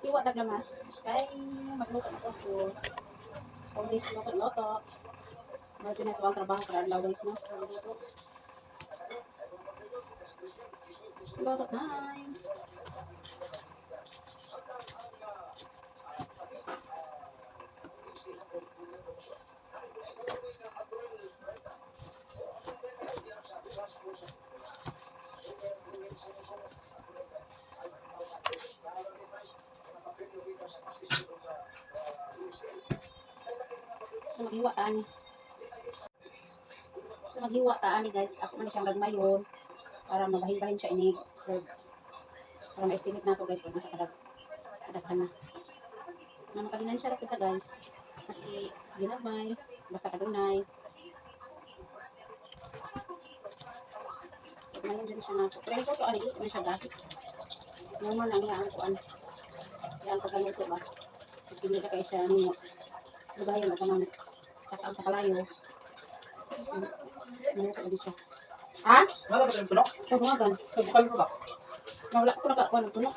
Iwa tag lamas. Kay magluto na ko ko. Always luto-luto. May pinagawa ang trabaho para adlaw guys, no? Luto. Luto time. So maghiwa taan. So maghiwa taan ni guys. Ako man siyang gagmayon para mabahin-bahin siya ini. So para ma-estimate na to guys kung nasa kadag kadaghan na. Na makaginan siya ra kita guys. Maski ginagmay, basta kadunay. Ngayon din siya nato. Pero ito to ano dito na siya dahil. Normal lang yan kuan. Yan ko galuto ba. Maski ka kayo siya nimo. Lugayan na kanang kakao sa kalayo. Ano ka siya? Ha? Wala ba tayong tulok? Tumagan. Bukal mo ba? Nawala ko na ka. Ano tunok?